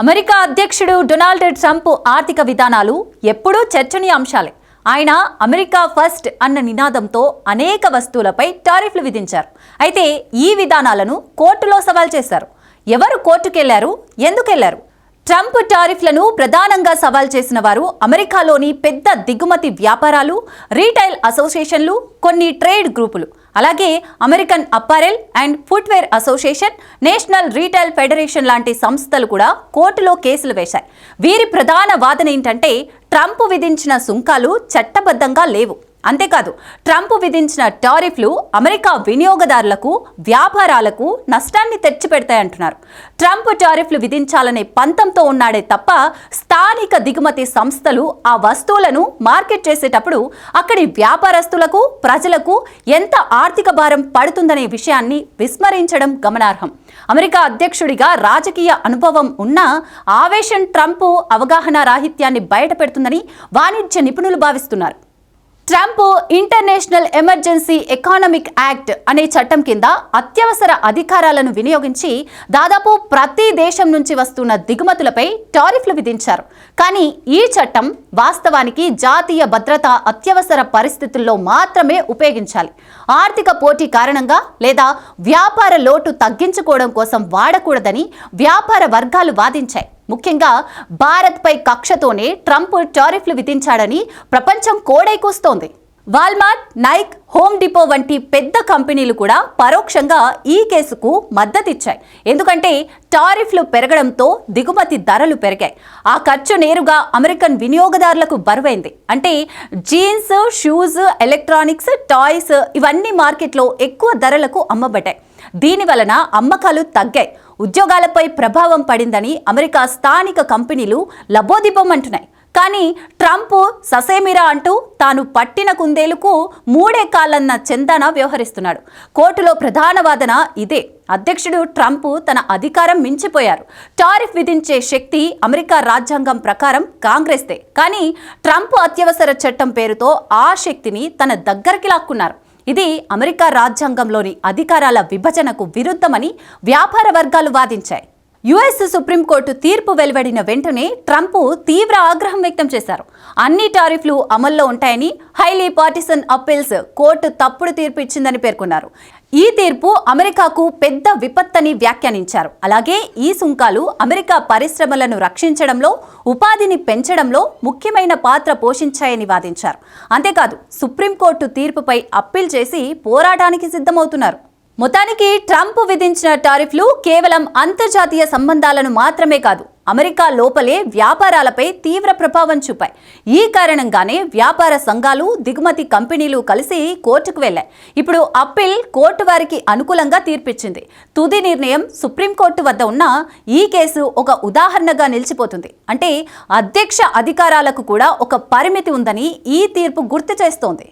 America అధ్యక్షుడు Donald Trump ఆర్థిక విధానాలు ఎప్పుడూ చర్చనీయాంశాలే. ఆయన అమెరికా ఫస్ట్ అన్న నినాదంతో అనేక వస్తువులపై టారిఫ్లు విధించారు. అయితే ఈ విధానాలను కోర్టులో సవాల్ చేశారు. ఎవరు కోర్టుకెళ్ళారు? ఎందుకెళ్ళారు? ట్రంప్ టారిఫ్లను ప్రధానంగా సవాల్ చేసిన వారు అమెరికాలోని పెద్ద దిగుమతి వ్యాపారాలు రీటైల్ అసోసియేషన్లు కొన్ని ట్రేడ్ గ్రూపులు. అలాగే American apparel and footwear association national retail federation లాంటి సంస్థలు కూడా కోర్టులో కేసులు వేశాయి. వీరి ప్రధాన వాదన ఏంటంటే ట్రంప్ విధించిన సుంకాలు చట్టబద్ధంగా లేవు. అంతేకాదు ట్రంప్ విధించిన టారిఫ్లు అమెరికా వినియోగదారులకు వ్యాపారాలకు నష్టాన్ని తెచ్చిపెడతాయంటున్నారు. ట్రంప్ టారిఫ్లు విధించాలనే పంతంతో ఉన్నాడే తప్ప స్థానిక దిగుమతి సంస్థలు ఆ వస్తువులను మార్కెట్ చేసేటప్పుడు అక్కడి వ్యాపారస్తులకు ప్రజలకు ఎంత ఆర్థిక భారం పడుతుందనే విషయాన్ని విస్మరించడం గమనార్హం. అమెరికా అధ్యక్షుడిగా రాజకీయ అనుభవం ఉన్న ఆవేశం ట్రంప్ అవగాహన రాహిత్యాన్ని బయటపెడుతుందని వాణిజ్య నిపుణులు భావిస్తున్నారు. Trump international emergency economic act అనే చట్టం కింద అత్యవసర అధికారాలను వినియోగించి దాదాపు ప్రతి దేశం నుంచి వస్తున్న దిగుమతులపై టారిఫ్లు విధించారు. కానీ ఈ చట్టం వాస్తవానికి జాతీయ భద్రత అత్యవసర పరిస్థితుల్లో మాత్రమే ఉపయోగించాలి. ఆర్థిక పోటీ కారణంగా లేదా వ్యాపార లోటు తగ్గించుకోవడం కోసం వాడకూడదని వ్యాపార వర్గాలు వాదించాయి. ముఖ్యంగా భారత్పై కక్షతోనే ట్రంప్ టారిఫ్లు విధించాడని ప్రపంచం కోడై కూస్తోంది. వాల్మార్ట్ నైక్ హోమ్ డిపో వంటి పెద్ద కంపెనీలు కూడా పరోక్షంగా ఈ కేసుకు మద్దతిచ్చాయి. ఎందుకంటే టారిఫ్లు పెరగడంతో దిగుమతి ధరలు పెరిగాయి. ఆ ఖర్చు నేరుగా అమెరికన్ వినియోగదారులకు బరువైంది. అంటే జీన్స్ షూస్ ఎలక్ట్రానిక్స్ టాయ్స్ ఇవన్నీ మార్కెట్లో ఎక్కువ ధరలకు అమ్మబడ్డాయి. దీని వలన అమ్మకాలు తగ్గాయి. ఉద్యోగాలపై ప్రభావం పడిందని అమెరికా స్థానిక కంపెనీలు లబోదిబం అంటున్నాయి కానీ ట్రంప్ ససేమిరా అంటూ తాను పట్టిన కుందేలుకు మూడే కాళ్ళన్న చందాన వ్యవహరిస్తున్నాడు. కోర్టులో ప్రధాన వాదన ఇదే. అధ్యక్షుడు ట్రంప్ తన అధికారం మించిపోయారు. టారిఫ్ విధించే శక్తి అమెరికా రాజ్యాంగం ప్రకారం కాంగ్రెస్దే. కానీ ట్రంప్ అత్యవసర చట్టం పేరుతో ఆ శక్తిని తన దగ్గరికి లాక్కున్నారు. ఇది అమెరికా రాజ్యాంగంలోని అధికారాల విభజనకు విరుద్ధమని వ్యాపార వర్గాలు వాదించాయి. యుఎస్ సుప్రీంకోర్టు తీర్పు వెలువడిన వెంటనే ట్రంప్ తీవ్ర ఆగ్రహం వ్యక్తం చేశారు. అన్ని టారిఫ్లు అమల్లో ఉంటాయని హైలీ పార్టిసన్ అప్పీల్స్ కోర్టు తప్పుడు తీర్పు ఇచ్చిందని పేర్కొన్నారు. ఈ తీర్పు అమెరికాకు పెద్ద విపత్తని వ్యాఖ్యానించారు. అలాగే ఈ సుంకాలు అమెరికా పరిశ్రమలను రక్షించడంలో ఉపాధిని పెంచడంలో ముఖ్యమైన పాత్ర పోషించాయని వాదించారు. అంతేకాదు సుప్రీంకోర్టు తీర్పుపై అప్పీల్ చేసి పోరాటానికి సిద్ధమవుతున్నారు. మొత్తానికి ట్రంప్ విధించిన టారిఫ్లు కేవలం అంతర్జాతీయ సంబంధాలను మాత్రమే కాదు అమెరికా లోపలే వ్యాపారాలపై తీవ్ర ప్రభావం చూపాయి. ఈ కారణంగానే వ్యాపార సంఘాలు దిగుమతి కంపెనీలు కలిసి కోర్టుకు వెళ్ళాయి ఇప్పుడు అప్పీల్ కోర్టు వారికి అనుకూలంగా తీర్పిచ్చింది. తుది నిర్ణయం సుప్రీంకోర్టు వద్ద ఉన్న ఈ కేసు ఒక ఉదాహరణగా నిలిచిపోతుంది. అంటే అధ్యక్ష అధికారాలకు కూడా ఒక పరిమితి ఉందని ఈ తీర్పు గుర్తు చేస్తోంది.